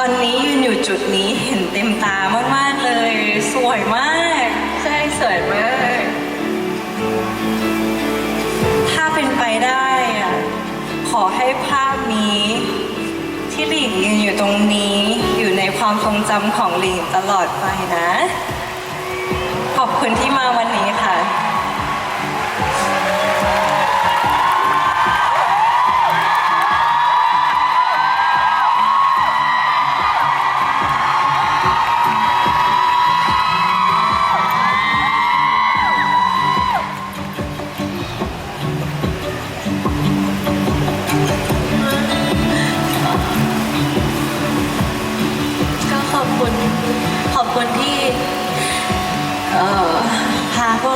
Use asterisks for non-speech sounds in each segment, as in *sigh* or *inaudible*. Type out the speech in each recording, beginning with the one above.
ตอนนี้ยืนอยู่จุดนี้เห็นเต็มตามาก ๆ เลย สวยมาก ใช่ สวยมาก ถ้าเป็นไปได้อะขอให้ภาพนี้ ที่หลิงยืนอยู่ตรงนี้ อยู่ในความทรงจำของหลิงตลอดไปนะ ขอบคุณที่มาวันนี้ค่ะ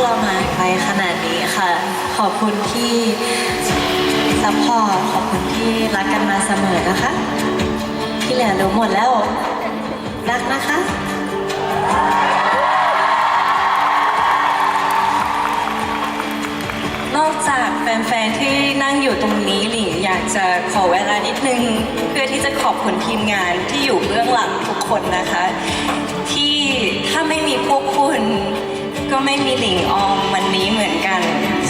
เรามาไกลขนาดนี้ค่ะ ขอบคุณที่ซัพพอร์ตขอบคุณที่รักกันมาเสมอนะคะ ที่เหลือรู้หมดแล้ว รักนะคะนอกจากแฟนๆ ที่นั่งอยู่ตรงนี้หลิงอยากจะขอเวลานิดนึง เพื่อที่จะขอบคุณทีมงานที่อยู่เบื้องหลังทุกคนนะคะ ที่ถ้าไม่มีพวกคุณ ก็ไม่มีหลิงออมวันนี้เหมือนกัน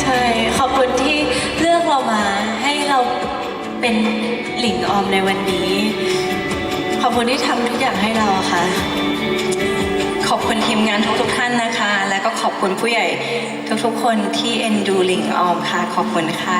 ใช่ ขอบคุณที่เลือกเรามาให้เราเป็นหลิงออมในวันนี้ ขอบคุณที่ทำทุกอย่างให้เราค่ะ ขอบคุณทีมงานทุกๆท่านนะคะ และก็ขอบคุณผู้ใหญ่ทุกๆคนที่เอ็นดูหลิงออมค่ะ ขอบคุณค่ะ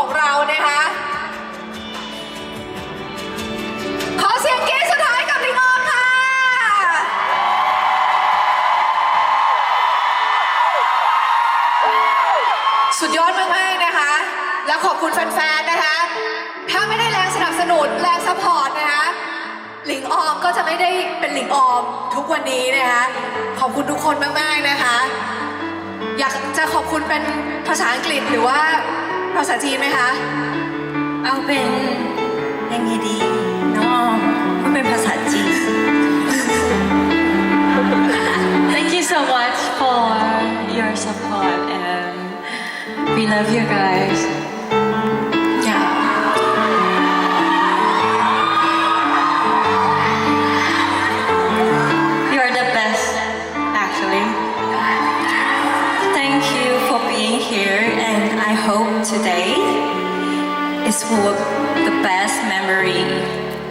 ของเรานะคะ ขอเสียงกรี๊ดสุดท้ายกับลิงออมค่ะ สุดยอดมากๆนะคะ แล้วขอบคุณแฟนๆนะคะ ถ้าไม่ได้แรงสนับสนุนแรงซัพพอร์ตนะคะหลิงออมก็จะไม่ได้เป็นหลิงออมทุกวันนี้นะคะ ขอบคุณทุกคนมากๆนะคะ อยากจะขอบคุณเป็นภาษาอังกฤษหรือว่า ภาษาจีนไหมคะ เอาเป็นยังไงดีน้องออมพูดเป็นภาษาจีน Thank you so much for your support and we love you guys. hope today is full of the best memory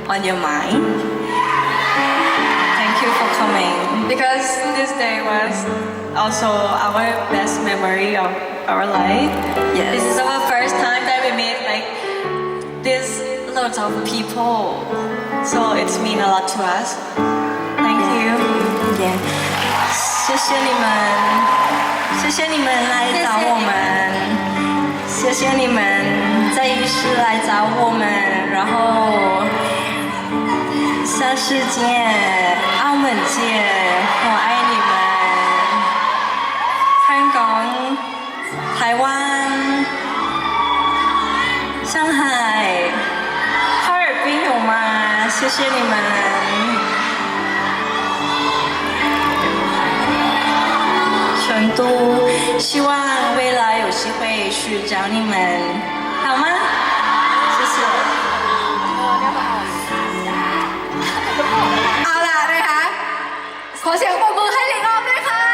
on your mind. Thank you for coming. because this day was also our best memory of our life. Yes. This is our first time that we meet like this lots of people. So it's mean a lot to us. Thank you. Yeah. 谢谢你们，谢谢你们来找我们，谢谢 *laughs* 谢谢你们再一次来找我们然后下世界澳门见我爱你们香港台湾上海哈尔滨有吗谢谢你们成都希望有机会去找你们，好吗？谢谢。 เอาล่ะนะคะ ขอเสียงปรบมือให้หลิงออมด้วยค่ะ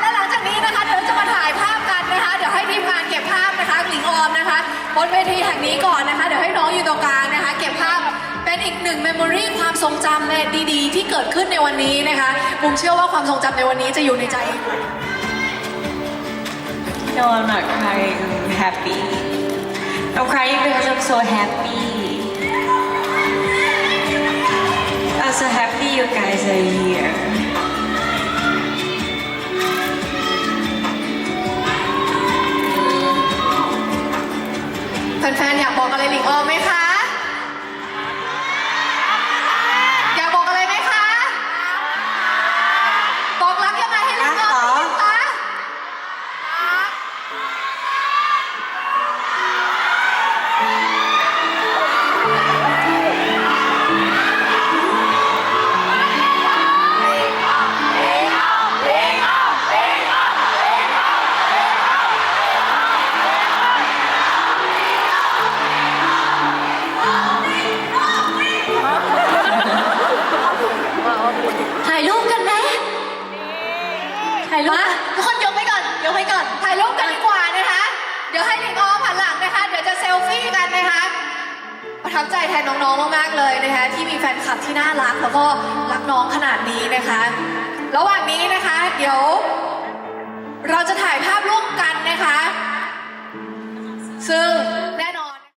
และหลังจากนี้นะคะเดี๋ยวจะมาถ่ายภาพกันนะคะ เดี๋ยวให้ทีมงานเก็บภาพนะคะหลิงออมนะคะบนเวทีแห่งนี้ก่อนนะคะ เดี๋ยวให้น้องอยู่ตรงกลางนะคะ เก็บภาพเป็นอีกหนึ่งเมมโมรีความทรงจำในดีๆ ที่เกิดขึ้นในวันนี้นะคะผมเชื่อว่าความทรงจำในวันนี้จะอยู่ในใจ No, I'm not crying. I'm happy. I'm crying because I'm so happy. I'm so happy you guys are here. ายรูปกันไหมถ่ายรูปทุกคนยกไปก่อน ยกไปก่อน ถ่ายรูปกันดีกว่านะคะ เดี๋ยวให้หนิงอ้อมหันหลังนะคะ เดี๋ยวจะเซลฟี่กันนะคะ ประทับใจแทนน้องๆ มากๆ เลยนะคะ ที่มีแฟนคลับที่น่ารักแล้วก็รักน้องขนาดนี้นะคะ ระหว่างนี้นะคะ เดี๋ยว เราจะถ่ายภาพร่วมกันนะคะ ซึ่งแน่นอน